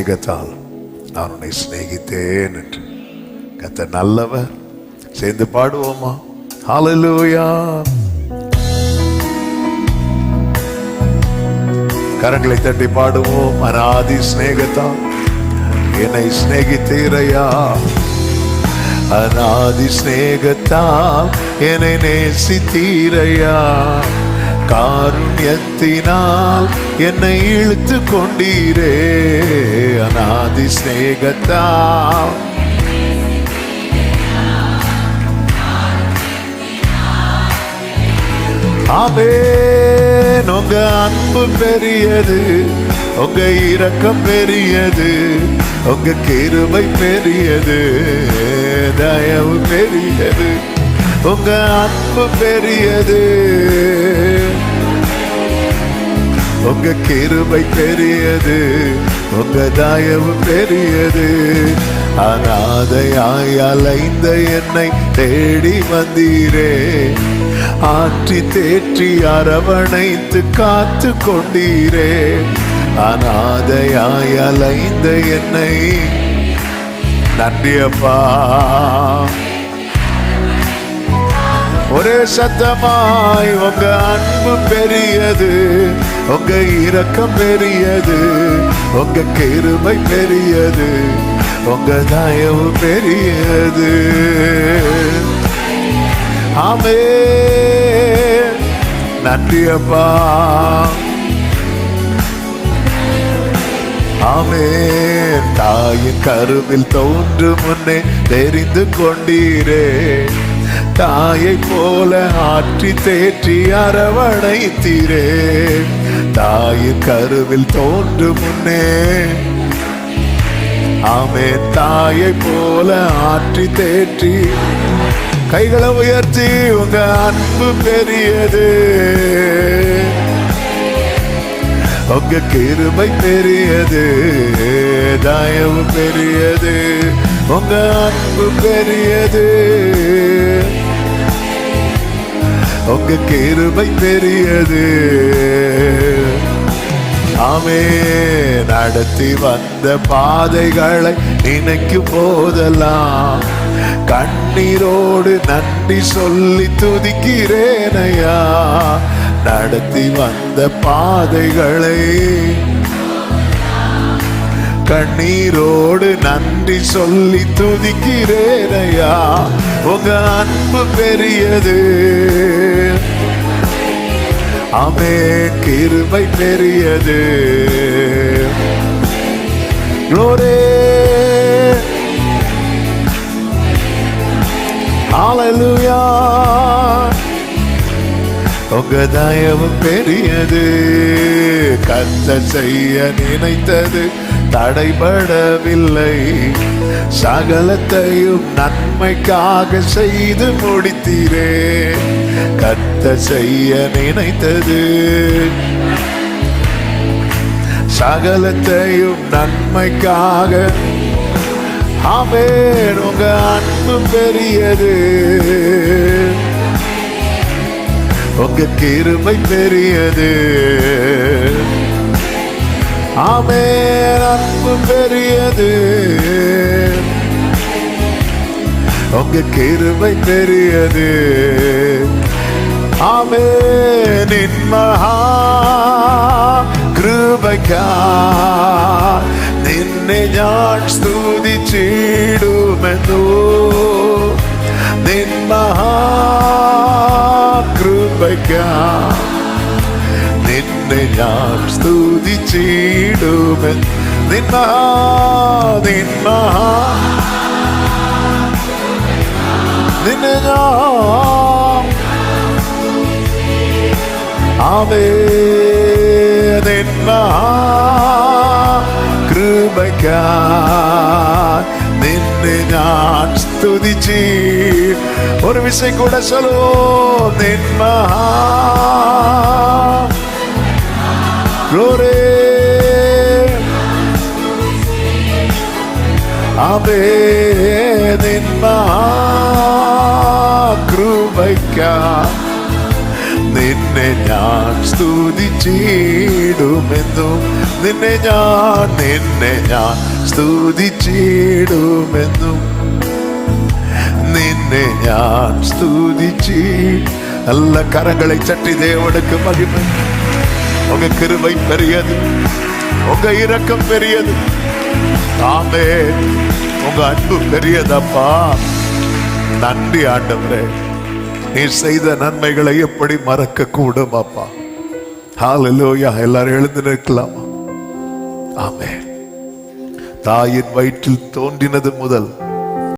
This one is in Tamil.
சிநேகத்தால் நான் உன்னை சிநேகித்தேன் என்று. கத்த நல்லவர் சேர்ந்து பாடுவோமா? ஹalleluya கரங்களை தட்டி பாடுவோம் அனாதி சிநேகத்தால். என்னை சிநேகித்தீரையா? அனாதி சிநேகத்தால் என்னை நேசித்தீரையா? காருண்யத்தினால் என்னை இழுத்து கொண்டீரே அனாதி சிநேகத்தா. ஆபேன் உங்க அன்பு பெரியது உங்க இரக்கம் பெரியது உங்க கிருபை பெரியது தயவு பெரியது உங்க அன்பு பெரியது. உங்க கிருபை பெரியது உங்க தாயவு பெரியது. அனாதையாய் அலைந்த என்னை தேடி வந்தீரே. ஆற்றி தேற்றி அரவணைத்து காத்து கொண்டீரே. அனாதையாய் அலைந்த என்னை நன்றியப்பா ஒரே சத்தமாய் உங்க அன்பு பெரியது உங்க இரக்கம் பெரியது உங்க கெருமை பெரியது உங்க தயவு பெரியது. ஆமே நன்றி அப்பா. ஆமே தாயின் கருவில் தோன்று முன்னே தெரிந்து கொண்டீரே. தாயை போல ஆற்றி தேற்றி அரவணைத்தீரே. தாயின் கருவில் தோன்று முன்னே. ஆமே தாயை போல ஆற்றி தேற்றி. கைகளை உயர்த்தி உங்க அன்பு பெரியது. உங்க கிருமை பெரியது தயவு பெரியது. உங்க அன்பு பெரியது. உங்க கிருபை பெரியது. ஆமே நடத்தி வந்த பாதைகளை நினைக்கும் போதெல்லாம் கண்ணீரோடு நன்றி சொல்லி துதிக்கிறேனையா. நடத்தி வந்த பாதைகளை கண்ணீரோடு நன்றி சொல்லி துதிக்கிறேனையா. உங்க அன்பு பெரியது. அமே கிருபை பெரியது. Glory. Hallelujah. உங்க தயவு பெரியது. கத்த செய்ய நினைத்தது. தடைபடவில்லை. சகலத்தையும் நன்மைக்காக செய்து முடித்தீரே. கத்த செய்ய நினைத்தது. சகலத்தையும் நன்மைக்காக. ஆமென் உங்க அன்பு பெரியது. உங்க கிருமை பெரியது. ஆமென் அன்பு பெரியது உங்க கிருபை பெரியது ஆமென் என் மகா കൃപയ്ക്കാ നിന്നെ ഞാൻ സ്തുതിച്ചിടുമെന്നു നിൻ മഹാകൃപയ്ക്കാ നിന്നെ ഞാൻ സ്തുതിച്ചിടുമേ നിന്ന നിന്ന നിന്നെ ഞാൻ അവേ നിന്ന കൃപക്കാ നിന്നെ ഞാൻ സ്തുതിച്ചി. ഒരു വിഷയം കൂടെ ചലോ നിന്മ glory. Amen. In കൃപയ്ക്കാം നിന്നെ ഞാൻ സ്തുതിച്ചിടുമെന്നും നിന്നെ ഞാൻ നിന്നെ ഞാൻ സ്തുതിച്ചിടുമെന്നും നിന്നെ ഞാൻ സ്തുതിച്ചി അല്ല കരങ്ങളെ ചട്ടി ദേവടക്ക് മഹിമ உங்க கிருவை பெரியது. உங்க இரக்கம் பெரியது. ஆமே உங்க அன்பு பெரியதப்பா. நன்றி ஆண்டவரே. நீ செய்த நன்மைகளை எப்படி மறக்க கூடும் அப்பா ஹalleluya எல்லாரும் எழுந்து நிற்கலாமா? ஆமே. தாயின் வயிற்றில் தோன்றினது முதல்.